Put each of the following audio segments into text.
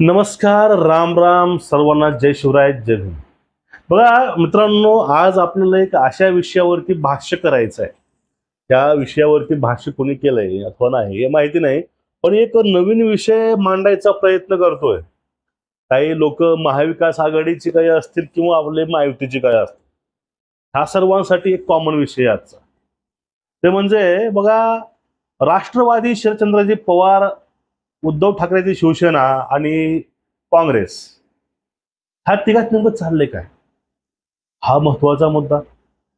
नमस्कार राम राम सर्वांना जय शिवराय जय भीम. बघा मित्रांनो आज आपल्याला एक अशा विषयावरती भाष्य करायचं आहे. त्या विषयावरती भाष्य कोणी केलंय अथवा नाही हे माहिती नाही पण एक नवीन विषय मांडायचा प्रयत्न करतोय. काही लोक महाविकास आघाडीची काही असतील किंवा आपले महायुतीची काही असतील. हा सर्वांसाठी एक कॉमन विषय आजचा. ते म्हणजे बघा राष्ट्रवादी शरदचंद्रजी पवार उद्धव ठाकरेची शिवसेना आणि काँग्रेस ह्या तिघात नेमकं चाललंय काय? हा महत्त्वाचा मुद्दा.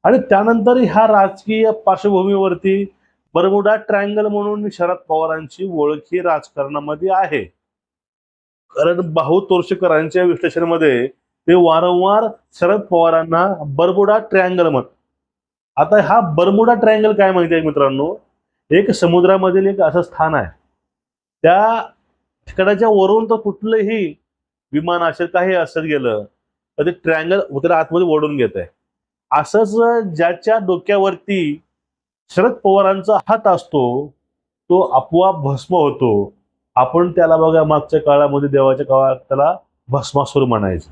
आणि त्यानंतर ह्या राजकीय पार्श्वभूमीवरती बरमुडा ट्रायंगल म्हणून शरद पवारांची ओळखी राजकारणामध्ये आहे. कारण बाहू तोरशेकरांच्या विश्लेषणामध्ये ते वारंवार शरद पवारांना बरमुडा ट्रायंगल म्हण आता हा बरमुडा ट्रायंगल काय माहिती आहे मित्रांनो? एक समुद्रामधील एक असं स्थान आहे. त्या ठिकाणाच्या वरून तर कुठलंही विमान असेल काही असत गेलं तर ते ट्रँगल त्याला आतमध्ये ओढून घेत आहे. असंच ज्याच्या डोक्यावरती शरद पवारांचा हात असतो तो आपोआप भस्म होतो. आपण त्याला बघा मागच्या काळामध्ये देवाच्या काळात त्याला भस्मासूर म्हणायचं.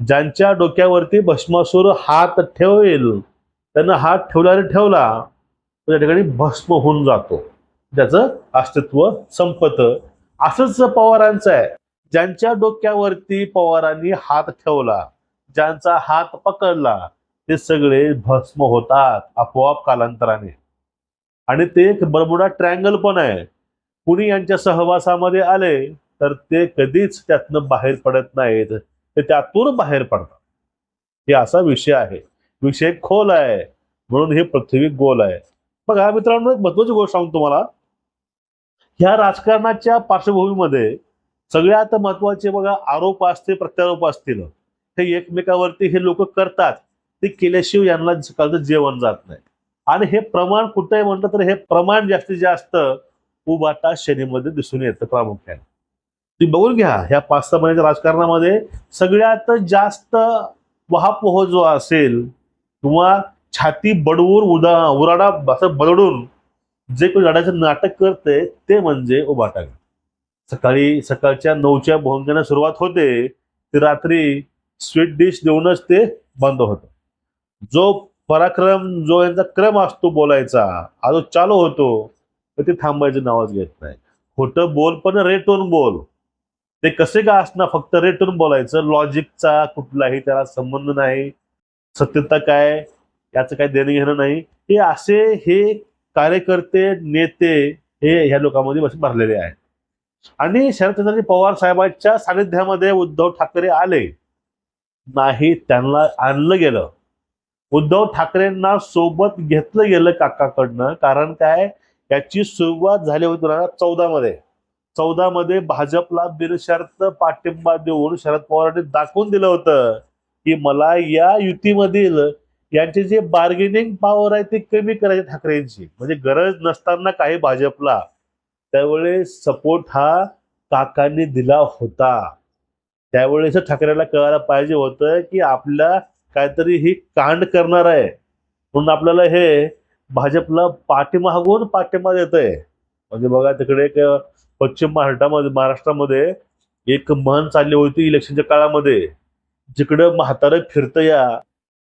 ज्यांच्या डोक्यावरती भस्मासूर हात ठेवेल त्यांना हात ठेवला ठेवला तर त्या ठिकाणी भस्म होऊन जातो. त्याचं अस्तित्व संपत. असंच पवारांचं आहे ज्यांच्या डोक्यावरती पवारांनी हात ठेवला ज्यांचा हात पकडला ते सगळे भस्म होतात आपोआप कालांतराने. आणि ते एक बरमुडा ट्रँगल पण आहे. कुणी यांच्या सहवासामध्ये आले तर ते कधीच त्यातनं बाहेर पडत नाहीत. ते त्यातून बाहेर पडतात. हे असा विषय आहे. विषय खोल आहे. म्हणून हे पृथ्वी गोल आहे. बघा मित्रांनो एक महत्वाची गोष्ट सांगतो तुम्हाला. ह्या राजकारणाच्या पार्श्वभूमीमध्ये सगळ्यात महत्त्वाचे बघा आरोप असतील प्रत्यारोप असतील हे एकमेकावरती हे लोक करतात ते केल्याशिवाय यांना सकाळचं जेवण जात नाही. आणि हे प्रमाण कुठे म्हटलं तर हे प्रमाण जास्तीत जास्त उबाटा श्रेणीमध्ये दिसून येतं प्रामुख्याने. तुम्ही बघून घ्या ह्या पाच सहा महिन्याच्या राजकारणामध्ये सगळ्यात जास्त वहापोह जो असेल किंवा छाती बडवून उदा उराडा असं बदडून जे कोणी लढायचं नाटक करते ते म्हणजे उभाटा सकाळी सकाळच्या नऊच्या भोंग्यानं सुरुवात होते ते रात्री स्वीट डिश देऊनच ते बंद होतं. जो पराक्रम जो यांचा क्रम असतो बोलायचा हा जो चालू होतो तर ते थांबायचं नावच घेत नाही. खोटं बोल पण रेटून बोल. ते कसे का असणार फक्त रेटून बोलायचं? लॉजिकचा कुठलाही त्याला संबंध नाही. सत्यता काय? याचं काही देणं घेणं नाही. हे असे हे कार्यकर्ते नेते हे ह्या लोकांमध्ये भरलेले आहेत. आणि शरदचंद्रजी पवार साहेबांच्या सानिध्यामध्ये उद्धव ठाकरे आले. नाही त्यांना आणलं गेलं. उद्धव ठाकरेंना सोबत घेतलं गेलं काकाकडनं. कारण काय? याची सुरुवात झाली होती दोन हजार चौदा मध्ये चौदा मध्ये भाजपला बिनशर्त पाठिंबा देऊन शरद पवारांनी दाखवून दिलं होतं की मला या युतीमधील यांचे जे बार्गेनिंग पॉवर आहे ते कमी करायचे ठाकरेंची. म्हणजे गरज नसताना काही भाजपला. त्यावेळेस सपोर्ट हा काकांनी दिला होता. त्यावेळेस ठाकरेला कळायला पाहिजे होतं की आपल्या काहीतरी ही कांड करणार आहे. म्हणून आपल्याला हे भाजपला पाठीमागून पाठिंबा देत आहे म्हणजे बघा तिकडे एक पश्चिम महाराष्ट्रामध्ये महाराष्ट्रामध्ये एक म्हण चालली होती इलेक्शनच्या काळामध्ये. जिकडं म्हातारं फिरतं या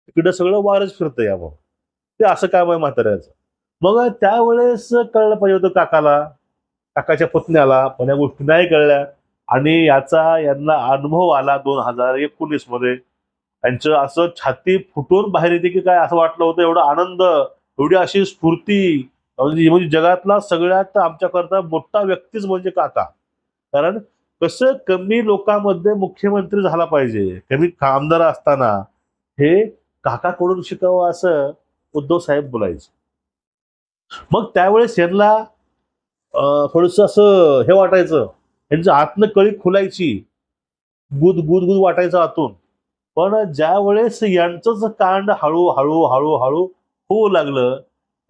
तिकडं सगळं वारच फिरतं या ते असं काम आहे म्हाताऱ्याचं? मग त्यावेळेस कळलं पाहिजे होतं काकाला काकाच्या पत्न्याला पण या गोष्टी नाही कळल्या. आणि याचा यांना अनुभव आला दोन हजार एकोणीसमध्ये. त्यांचं असं छाती फुटून बाहेर येते की काय असं वाटलं होतं एवढा आनंद एवढी अशी स्फूर्ती. म्हणजे म्हणजे जगातला सगळ्यात आमच्याकरता मोठा व्यक्तीच म्हणजे काका. कारण कसं कमी लोकांमध्ये मुख्यमंत्री झाला पाहिजे कमी आमदार असताना हे काकाकडून शिकावं असं उद्धव साहेब बोलायचे. मग त्यावेळेस यांना थोडस असं हे वाटायचं. यांचं आतनं कळी खुलायची. गुद गुद गुद वाटायचं आतून. पण ज्या वेळेस यांचंच कांड हळू हळू हळू हळू होऊ लागलं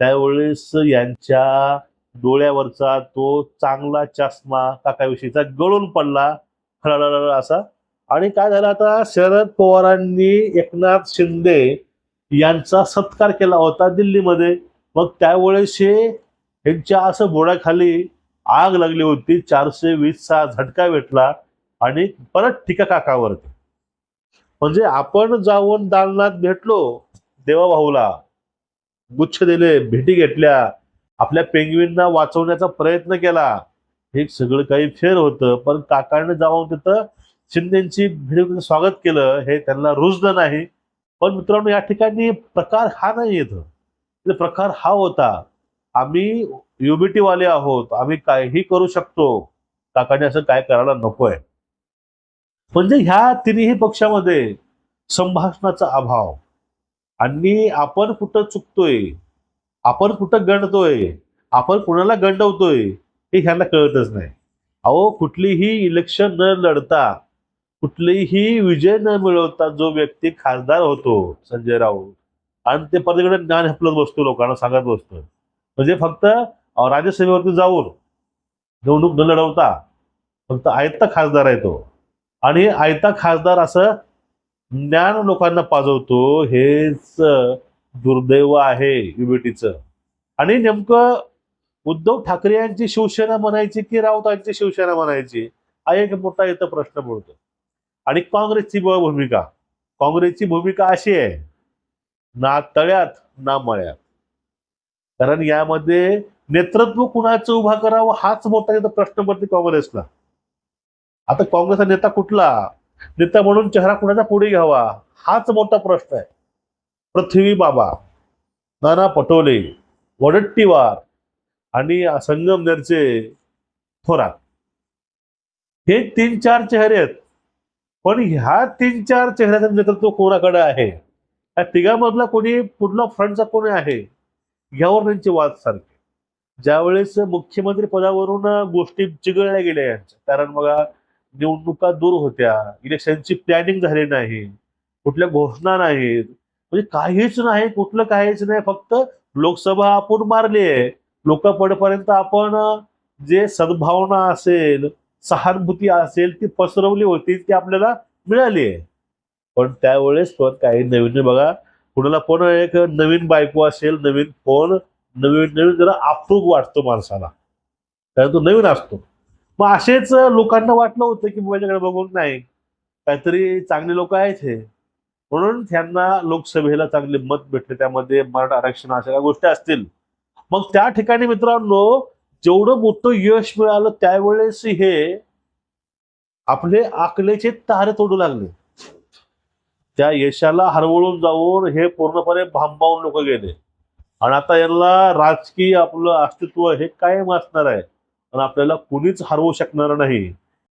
त्यावेळेस यांच्या डोळ्यावरचा तो चांगला चष्मा काकाविषयीचा गळून पडला. खळाळा असा आणि काय झालं आता? शरद पवारांनी एकनाथ शिंदे यांचा सत्कार केला होता दिल्लीमध्ये. मग त्यावेळेस यांच्या असं बोडाखाली आग लागली होती. चारशे वीसचा झटका भेटला आणि परत टीका काकावरती. म्हणजे आपण जाऊन दालनात भेटलो देवा भाऊला गुच्छ दिले भेटी घेतल्या. आपल्या पेंगवींना वाचवण्याचा प्रयत्न केला. हे सगळं काही फेर होतं. पण काकाने जाऊन तिथं शिंदेची भेटीचं स्वागत केलं हे त्यांना रुजलं नाही. पण मित्रांनो या ठिकाणी प्रकार हा नाही येत. म्हणजे प्रकार हा होता. आम्ही युबिटी वाले आहोत. आम्ही काहीही करू शकतो. काकाने असं काय करायला नकोय. म्हणजे ह्या तिन्ही पक्षामध्ये संभाषणाचा अभाव. आणि आपण कुठं चुकतोय? आपण कुठं गणतोय आपण कुणाला गंडवतोय? हे ह्यांना कळतच नाही. अहो कुठलीही इलेक्शन न लढता कुठलीही विजय न मिळवता जो व्यक्ती खासदार होतो संजय राऊत आणि ते परत ज्ञान हपलत बसतो लोकांना सांगत बसतो. म्हणजे फक्त राज्यसभेवरती जाऊन निवडणूक न लढवता फक्त आयता खासदार आहे तो. आणि आयता खासदार असं ज्ञान लोकांना पाजवतो हेच दुर्दैव आहे युबीटीचं. आणि नेमकं उद्धव ठाकरे यांची शिवसेना म्हणायची की राऊतांची शिवसेना म्हणायची हा एक मोठा इथं प्रश्न पडतो. आणि काँग्रेसची भूमिका. काँग्रेसची भूमिका अशी आहे ना तळ्यात ना मळ्यात. कारण यामध्ये नेतृत्व कुणाचं उभा करावं हाच मोठा येतो प्रश्न पडते काँग्रेसला. आता काँग्रेसचा नेता कुठला? नेता म्हणून चेहरा कुणाचा पुढे घ्यावा? हाच मोठा प्रश्न आहे. पृथ्वी बाबा नाना पटोले वडट्टीवार आणि संगमनेरचे थोरात. हे तीन चार चेहरे आहेत. पण ह्या तीन चार चेहऱ्याचं नेतृत्व कोणाकडे आहे? या तिघामधला कोणी पुढला फ्रंटचा कोणी आहे? यावर त्यांचे वाद सारखे. ज्यावेळेस मुख्यमंत्री पदावरून गोष्टी चिघळल्या गेल्या यांच्या कारण बघा निवडणुका दूर होत्या इलेक्शनची प्लॅनिंग झाली नाही कुठल्या घोषणा नाहीत. म्हणजे काहीच नाही कुठलं काहीच नाही फक्त लोकसभा आपण मारली आहे लोकांपर्यंत आपण जे सद्भावना असेल सहानुभूती असेल ती पसरवली होती ती आपल्याला मिळाली आहे. पण त्यावेळेस पण काही नवीन बघा कुणाला पण एक नवीन बायको असेल नवीन फोन नवीन नवीन जरा आपूप वाटतो माणसाला. कारण तो नवीन असतो. मग असेच लोकांना वाटलं होतं की माझ्याकडे बघून नाही. काहीतरी चांगले लोक आहेत हे. म्हणून त्यांना लोकसभेला चांगले मत भेटले. त्यामध्ये मराठा आरक्षण अशा काही गोष्टी असतील. मग त्या ठिकाणी मित्रांनो जेवढं मोठं यश मिळालं त्यावेळेस हे आपले आकलेचे तारे तोडू लागले. त्या यशाला हरवळून जाऊन हे पूर्णपणे भांबावून लोक गेले. आणि आता यांना राजकीय आपलं अस्तित्व हे कायम असणार आहे. आणि आपल्याला कुणीच हरवू शकणार नाही.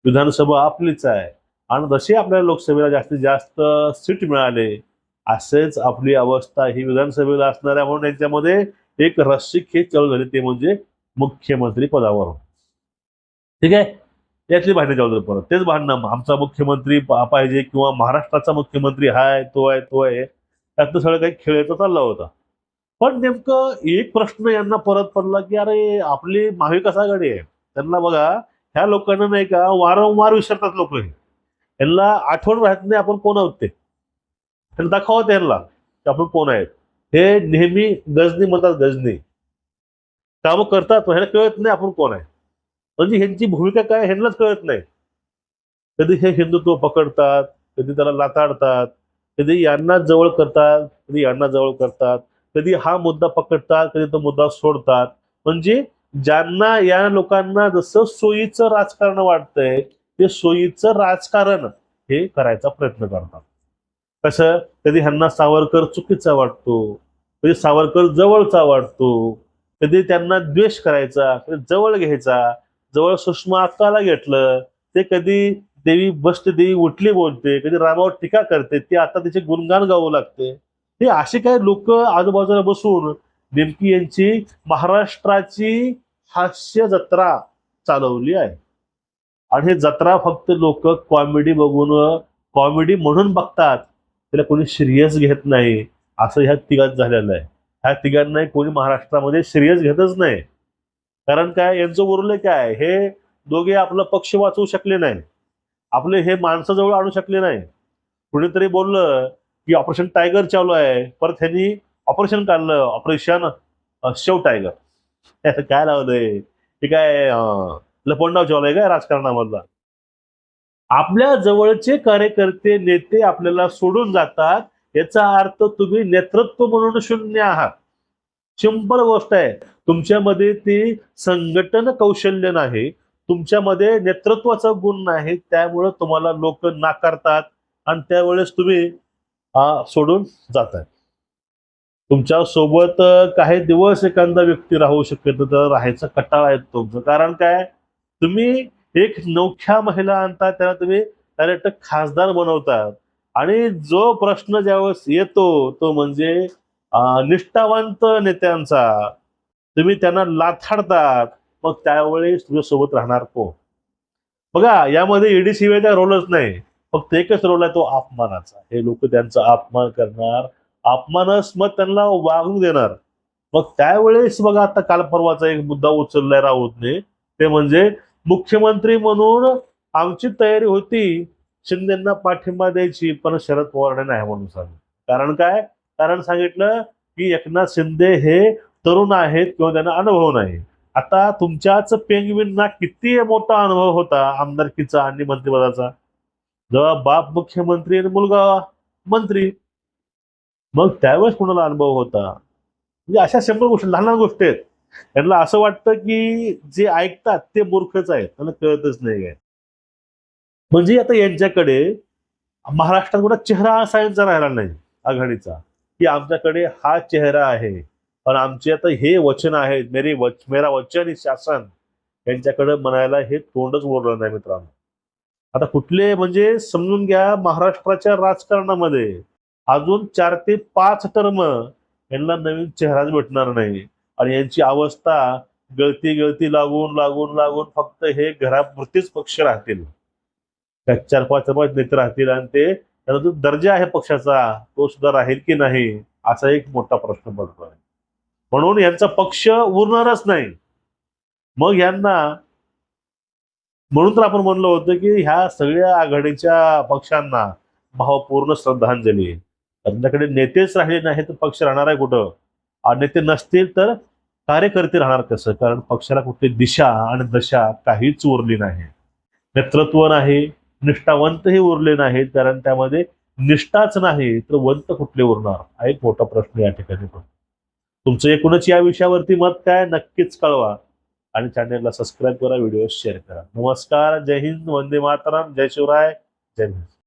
विधानसभा आपलीच आहे. आणि जसे आपल्याला लोकसभेला जास्तीत जास्त सीट मिळाले असेच आपली अवस्था ही विधानसभेला असणार आहे म्हणून यांच्यामध्ये एक रस्सी खेच चालू झाली. ते म्हणजे मुख्यमंत्री पदावर ठीक आहे? यातली भांडणं चालू परत. तेच भांडणं. आमचा मुख्यमंत्री पाहिजे किंवा महाराष्ट्राचा मुख्यमंत्री हाय तो आहे तो आहे. त्यातनं सगळं काही खेळायचं चालला होता. पण नेमकं एक प्रश्न यांना परत पडला की अरे आपली महाविकास आघाडी आहे. त्यांना बघा ह्या लोकांना नाही का वारंवार विसरतात लोक यांना आठवण राहत नाही आपण कोण आहोत ते. त्यांना दाखवत यांना की आपण कोण आहेत. हे नेहमी गजनी म्हणतात गजनी. कामं करतात ह्याला कळत नाही आपण कोण आहे. म्हणजे ह्यांची भूमिका काय ह्यांनाच कळत नाही. कधी हे हिंदुत्व पकडतात कधी त्याला लाताडतात कधी यांना जवळ करतात कधी यांना जवळ करतात कधी हा मुद्दा पकडतात कधी तो मुद्दा सोडतात. म्हणजे ज्यांना या लोकांना जसं सोयीचं राजकारण वाटतंय ते सोयीचं राजकारण हे करायचा प्रयत्न करतात. कसं? कधी ह्यांना सावरकर चुकीचा वाटतो कधी सावरकर जवळचा वाटतो कधी त्यांना द्वेष करायचा कधी जवळ घ्यायचा जवळ सुषमा आत्ताला घेतलं ते कधी देवी बष्ट देवी उठली बोलते कधी रामावर टीका करते ते आता त्याचे गुणगान गावू लागते. हे असे काही लोक आजूबाजूला बसून नेमकी यांची महाराष्ट्राची हास्य जत्रा चालवली आहे. आणि हे जत्रा फक्त लोक कॉमेडी बघून कॉमेडी म्हणून बघतात. त्याला कोणी सिरियस घेत नाही. असं ह्या तिघात झालेलं आहे. ह्या तिघांनाही कोणी महाराष्ट्रामध्ये सिरियस घेतच नाही. कारण काय? यांचं उरलं काय? हे दोघे आपला पक्ष वाचवू शकले नाही. आपले हे माणसाजवळ आणू शकले नाही. कुणीतरी बोललं की ऑपरेशन टायगर चालू आहे. परत ह्यांनी ऑपरेशन काढलं. ऑपरेशन शेव टायगर काय लावलंय? हे काय लपंडाव चालू आहे काय राजकारणामधला? आपल्या जवळचे कार्यकर्ते नेते आपल्याला सोडून जातात. याचा अर्थ तुम्ही नेतृत्व म्हणून शून्य आहात. सिंपल गोष्ट आहे. तुमच्यामध्ये ती संघटन कौशल्य नाही. तुमच्यामध्ये नेतृत्वाचा गुण नाही. त्यामुळं तुम्हाला लोक नाकारतात आणि त्यावेळेस तुम्ही सोडून जातात तुमच्यासोबत काही दिवस एखादा व्यक्ती राहू शकतो तर राहायचा कटाळा येतो तुमचं. कारण काय? तुम्ही एक नवख्या महिला आणता त्याला तुम्ही डायरेक्ट खासदार बनवतात आणि जो प्रश्न ज्यावेळेस येतो तो म्हणजे निष्ठावंत नेत्यांचा. तुम्ही त्यांना लाथाडतात मग त्यावेळेस तुझ्यासोबत राहणार कोण? बघा यामध्ये ईडी सीबीआयचा रोलच नाही. फक्त एकच रोल आहे तो अपमानाचा. हे लोक त्यांचा अपमान करणार. अपमानच मग त्यांना वागू देणार. मग त्यावेळेस बघा आता काल परवाचा एक मुद्दा उचललाय राऊतने. ते म्हणजे मुख्यमंत्री म्हणून आमची तयारी होती. शिंदेना पाठिंबा द्यायची पण शरद पवारने नाही म्हणून सांगितलं. कारण काय? कारण सांगितलं की एकनाथ शिंदे हे तरुण आहेत किंवा त्यांना अनुभव नाही. आता तुमच्याच पेंगविनना किती मोठा अनुभव होता आमदारकीचा आणि मंत्रिपदाचा? जेव्हा बाप मुख्यमंत्री आणि मुलगा मंत्री. मग त्यावेळेस कोणाला अनुभव होता? म्हणजे अशा शंभर गोष्टी लहान लहान गोष्टी आहेत. त्यांना असं वाटतं की जे ऐकतात ते मूर्खच आहेत. त्यांना कळतच नाही आहे. म्हणजे आता यांच्याकडे महाराष्ट्रात कुठला चेहरा असायचा राहिला नाही आघाडीचा. की आमच्याकडे हा चेहरा आहे. पण आमचे आता हे वचन आहे मेरी वच मेरा वचन आणि शासन. यांच्याकडे म्हणायला हे तोंडच उरलं नाही मित्रांनो. आता कुठले म्हणजे समजून घ्या महाराष्ट्राच्या राजकारणामध्ये. अजून चार ते पाच टर्म यांना नवीन चेहराच भेटणार नाही. आणि यांची अवस्था गळती गळती लागून लागून लागून फक्त हे घरापुरतेच पक्ष राहतील. चार पाच पाच नेते राहतील आणि ते त्याचा जो दर्जा आहे पक्षाचा तो सुद्धा राहील की नाही असा एक मोठा प्रश्न पडतोय. म्हणून यांचा पक्ष उरणारच नाही. मग यांना म्हणून तर आपण म्हणलं होतं की ह्या सगळ्या आघाडीच्या पक्षांना भावपूर्ण श्रद्धांजली त्यांच्याकडे नेतेच राहिले नाही तर पक्ष राहणार आहे कुठं? आणि नेते नसतील तर कार्यकर्ते राहणार कसं? कारण पक्षाला कुठली दिशा आणि दशा काहीच उरली नाही. नेतृत्व नाही. निष्ठावंतही उरले नाहीत कारण त्यामध्ये निष्ठाच नाही तर वंत कुठले उरणार? हा एक मोठा प्रश्न या ठिकाणी पण तुमचं एकूणच या विषयावरती मत काय? नक्कीच कळवा. आणि चॅनेलला सबस्क्राईब करा व्हिडिओ शेअर करा. नमस्कार जय हिंद वंदे मातरम जय शिवराय जय हिंद